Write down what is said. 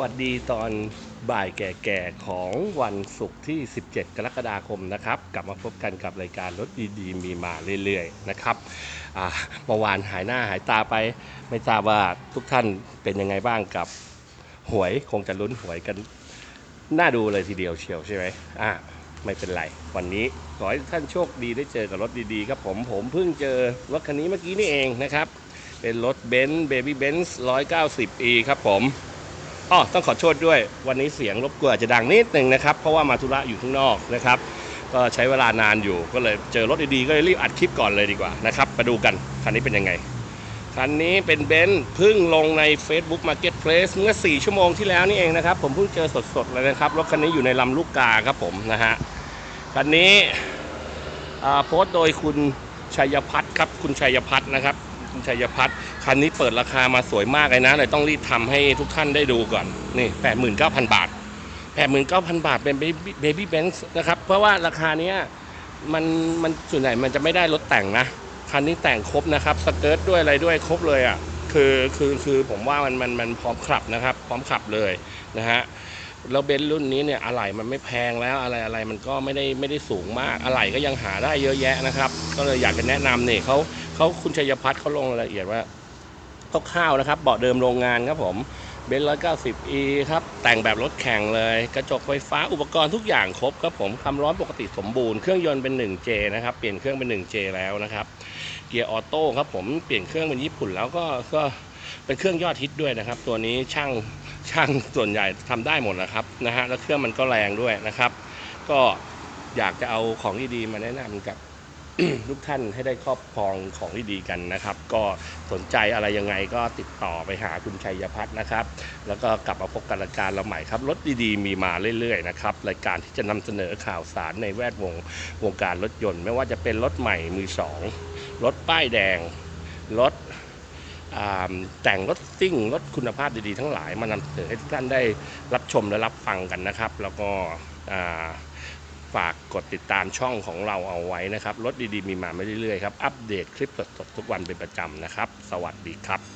วัสดีตอนบ่ายแก่ๆของวันศุกร์ที่ 17 กรกฎาคมนะครับ กลับมาพบกันกับรายการรถดีๆ มีมาเรื่อยๆนะครับเมื่อวานหายหน้าหายตาไป ไม่ทราบว่าทุกท่านเป็นยังไงบ้างกับหวยคงจะลุ้นหวยกันน่าดูเลยทีเดียวเชียวใช่ไหมอ่าไม่เป็นไร วันนี้ขอให้ท่านโชคดีได้เจอกับรถดีๆครับผมผมเพิ่งเจอรถคันนี้เมื่อกี้นี่เองนะครับ เป็นรถเบนซ์เบบี้เบนซ์ 190e ครับผม อ๋อต้องขอโทษด้วยวันนี้เสียงรบกวนอาจจะดังนิดนึงนะครับ เพราะว่ามาธุระอยู่ข้างนอกนะครับ ก็ใช้เวลานานอยู่ก็เลยเจอรถดีๆก็เลยรีบอัดคลิปก่อนเลยดีกว่านะครับมาดูกันคันนี้เป็นยังไงคันนี้เป็นเบนซ์พิ่งลงใน Facebook Marketplace เมื่อ 4 ชั่วโมงที่แล้วนี่เองนะครับ ผมเพิ่งเจอสดๆเลยนะครับรถคันนี้อยู่ในลำลูกกาครับผมนะฮะคันนี้อ่าโพสต์โดยคุณชัยพัฒน์ครับคุณชัยพัฒน์นะครับ คุณชัยพัฒน์คันนี้เปิดราคามาสวยมากเลยนะเลยต้องรีบทำให้ทุกท่านได้ดูก่อนนี่89,000บาท89,000บาทเป็นเบบี้เบนซ์นะครับเพราะว่าราคาเนี้ยมันมันส่วนใหญ่มันจะไม่ได้รถแต่งนะคันนี้แต่งครบนะครับสเกิร์ตด้วยอะไรด้วยครบเลยอะคือคือคือผมว่ามันมันมันพร้อมขับนะครับ พร้อมขับเลยนะฮะแล้วเบนซ์รุ่นนี้เนี่ยอะไหล่มันไม่แพงแล้วอะไรอะไรมันก็ไม่ได้ไม่ได้สูงมากอะไหล่ก็ยังหาได้เยอะแยะนะครับ ก็เลยอยากจะแนะนำเนี่ยเขา เขาคุณชัยพัฒน์เขาลงรายละเอียดว่าคร่าวๆนะครับเบาะเดิมโรงงานครับผมเบนซ์ร้อยเก้าสิบอีครับ แต่งแบบรถแข่งเลย กระจกไฟฟ้าอุปกรณ์ทุกอย่างครบครับผมความร้อนปกติสมบูรณ์เครื่องยนต์เป็น 1J นะครับ เปลี่ยนเครื่องเป็น 1J แล้วนะครับ เกียร์ออโต้ครับผมเปลี่ยนเครื่องเป็นญี่ปุ่นแล้วก็ก็เป็นเครื่องยอดฮิตด้วยนะครับ ตัวนี้ช่างช่างส่วนใหญ่ทำได้หมดนะครับนะฮะแล้วเครื่องมันก็แรงด้วยนะครับ ก็อยากจะเอาของดีๆมาแนะนำกับ ทุกท่านให้ได้ครอบครองของดีๆกันนะครับ ก็สนใจอะไรยังไงก็ติดต่อไปหาคุณชัยพัฒน์นะครับ แล้วก็กลับมาพบกันรายการเราใหม่ครับรถดีๆ มีมาเรื่อยๆนะครับรายการที่จะนำเสนอข่าวสารในแวดวงวงการรถยนต์ ไม่ว่าจะเป็นรถใหม่มือสองรถป้ายแดงรถแต่งรถซิ่งรถคุณภาพดีๆ ทั้งหลายมานำเสนอให้ทุกท่านได้รับชมและรับฟังกันนะครับ แล้วก็อ่า ฝากกดติดตามช่องของเราเอาไว้นะครับ รถดีๆ มีมาไม่เรื่อยๆครับ อัปเดตคลิปสดๆทุกวันเป็นประจำนะครับ สวัสดีครับ